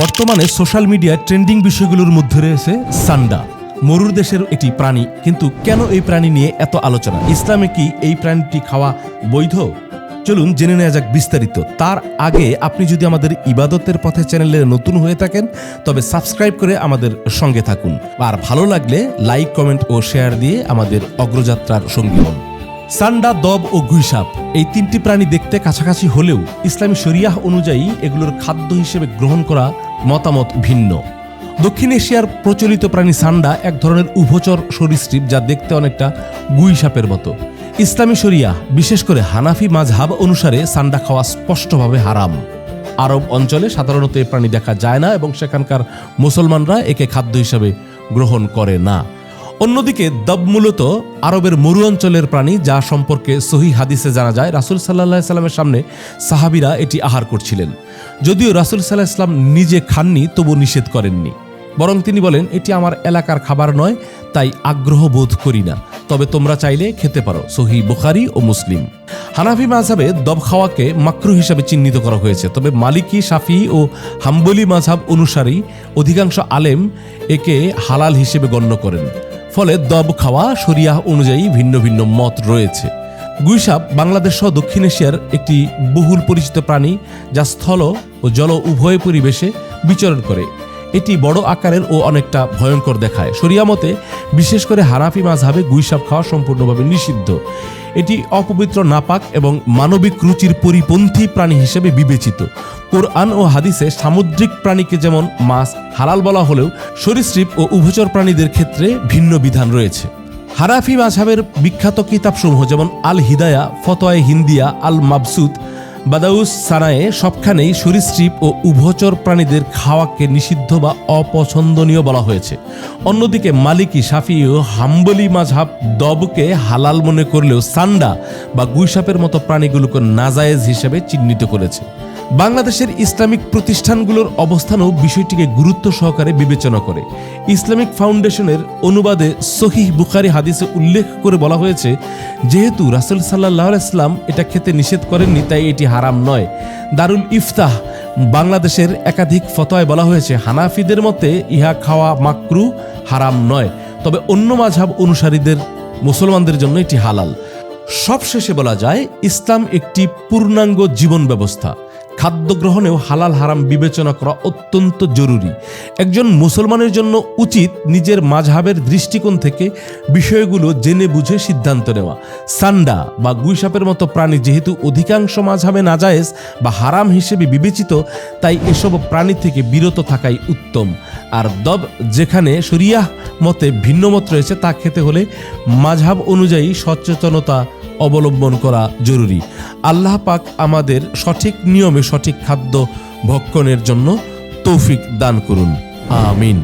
বর্তমানে সোশ্যাল মিডিয়ায় ট্রেন্ডিং বিষয়গুলোর মধ্যে রয়েছে সান্ডা। মরুর দেশের একটি প্রাণী। কিন্তু কেন এই প্রাণী নিয়ে এত আলোচনা? ইসলামে কি এই প্রাণীটি খাওয়া বৈধ? চলুন জেনে নেওয়া যাক বিস্তারিত। তার আগে আপনি যদি আমাদের ইবাদতের পথে চ্যানেলে নতুন হয়ে থাকেন, তবে সাবস্ক্রাইব করে আমাদের সঙ্গে থাকুন। আর ভালো লাগলে লাইক, কমেন্ট ও শেয়ার দিয়ে আমাদের অগ্রযাত্রার সঙ্গী হন। সান্ডা, দব ও গুইসাপ এই তিনটি প্রাণী দেখতে কাছাকাছি হলেও ইসলামী শরিয়াহ অনুযায়ী এগুলোর খাদ্য হিসেবে গ্রহণ করা মতামত ভিন্ন। দক্ষিণ এশিয়ার প্রচলিত প্রাণী সান্ডা এক ধরনের উভচর সরীসৃপ যা দেখতে অনেকটা গুই সাপের মতো। ইসলামী শরিয়া, বিশেষ করে হানাফি মাঝহাব অনুসারে সান্ডা খাওয়া স্পষ্টভাবে হারাম। আরব অঞ্চলে সাধারণত এই প্রাণী দেখা যায় না এবং সেখানকার মুসলমানরা একে খাদ্য হিসাবে গ্রহণ করে না। অন্যদিকে দব মূলত আরবের মরু অঞ্চলের প্রাণী, যা সম্পর্কে সহি হাদিসে জানা যায়, রাসুল সাল্লাহ সাল্লামের সামনে সাহাবিরা এটি আহার করছিলেন। যদিও রাসুল সাল্লাহ ইসলাম নিজে খাননি, তবু নিষেধ করেননি। বরং তিনি বলেন, এটি আমার এলাকার খাবার নয়, তাই আগ্রহ বোধ করি না। তবে তোমরা চাইলে খেতে পারো। সহি বুখারি ও মুসলিম। হানাফি মাঝাবে দব খাওয়াকে মাকরু হিসাবে চিহ্নিত করা হয়েছে। তবে মালিকি, শাফি ও হাম্বলি মাঝহাব অনুসারী অধিকাংশ আলেম একে হালাল হিসেবে গণ্য করেন। ফলে দব খাওয়া শরিয়াহ অনুযায়ী ভিন্ন ভিন্ন মত রয়েছে। গুইসাপ বাংলাদেশ সহ দক্ষিণ এশিয়ার একটি বহুল পরিচিত প্রাণী যা স্থল ও জল উভয় পরিবেশে বিচরণ করে। এটি বড় আকারের ও অনেকটা ভয়ঙ্কর দেখায়। শরিয়া মতে, বিশেষ করে হারাফি মাঝহাবে গুইসাপ খাওয়া সম্পূর্ণভাবে নিষিদ্ধ। এটি অপবিত্র, নাপাক এবং মানবিক রুচির পরিপন্থী প্রাণী হিসেবে বিবেচিত। কোরআন ও হাদিসে সামুদ্রিক প্রাণীকে যেমন মাছ, হালাল বলা হলেও সরীসৃপ ও উভচর প্রাণীদের ক্ষেত্রে ভিন্ন বিধান রয়েছে। হারাফি মাঝহাবের বিখ্যাত কিতাবসমূহ যেমন আল হিদায়া ফতোয়ায়ে হিন্দিয়া আল মাবসুদ বাদাউস সানায়ে সবখানেই সরীসৃপ ও উভচর প্রাণীদের খাওয়াকে নিষিদ্ধ বা অপছন্দনীয় বলা হয়েছে। অন্যদিকে মালিকি সাফি ও হাম্বলি মাঝহাব দবকে হালাল মনে করলেও সান্ডা বা গুইসাপের মতো প্রাণীগুলোকে নাজায়েজ হিসেবে চিহ্নিত করেছে। বাংলাদেশের ইসলামিক প্রতিষ্ঠানগুলোর অবস্থানও বিষয়টিকে গুরুত্ব সহকারে বিবেচনা করে। ইসলামিক ফাউন্ডেশনের অনুবাদে সহিহ বুখারি হাদিসে উল্লেখ করে বলা হয়েছে, যেহেতু রাসুল সাল্লাহ ইসলাম এটা খেতে নিষেধ করেননি, তাই এটি হারাম নয়। দারুল ইফতাহ, বাংলাদেশের একাধিক ফতোয়ায় বলা হয়েছে, হানাফিদের মতে ইহা খাওয়া মাকরু, হারাম নয়। তবে অন্য মাঝাব অনুসারীদের, মুসলমানদের জন্য এটি হালাল। সবশেষে বলা যায়, ইসলাম একটি পূর্ণাঙ্গ জীবন ব্যবস্থা। খাদ্য গ্রহণেও হালাল হারাম বিবেচনা করা অত্যন্ত জরুরি। একজন মুসলমানের জন্য উচিত নিজের মাঝহাবের দৃষ্টিকোণ থেকে বিষয়গুলো জেনে বুঝে সিদ্ধান্ত নেওয়া। সান্ডা বা গুইসাপের মতো প্রাণী যেহেতু অধিকাংশ মাঝহাবে নাজায়েজ বা হারাম হিসেবে বিবেচিত, তাই এসব প্রাণী থেকে বিরত থাকাই উত্তম। আর দব যেখানে শরিয়াহ মতে ভিন্ন মত রয়েছে তা খেতে হলে মাঝহাব অনুযায়ী সচেতনতা অবলম্বন করা জরুরি। আল্লাহ পাক আমাদের সঠিক নিয়মে সঠিক খাদ্য ভক্ষণের জন্য তৌফিক দান করুন। আমিন।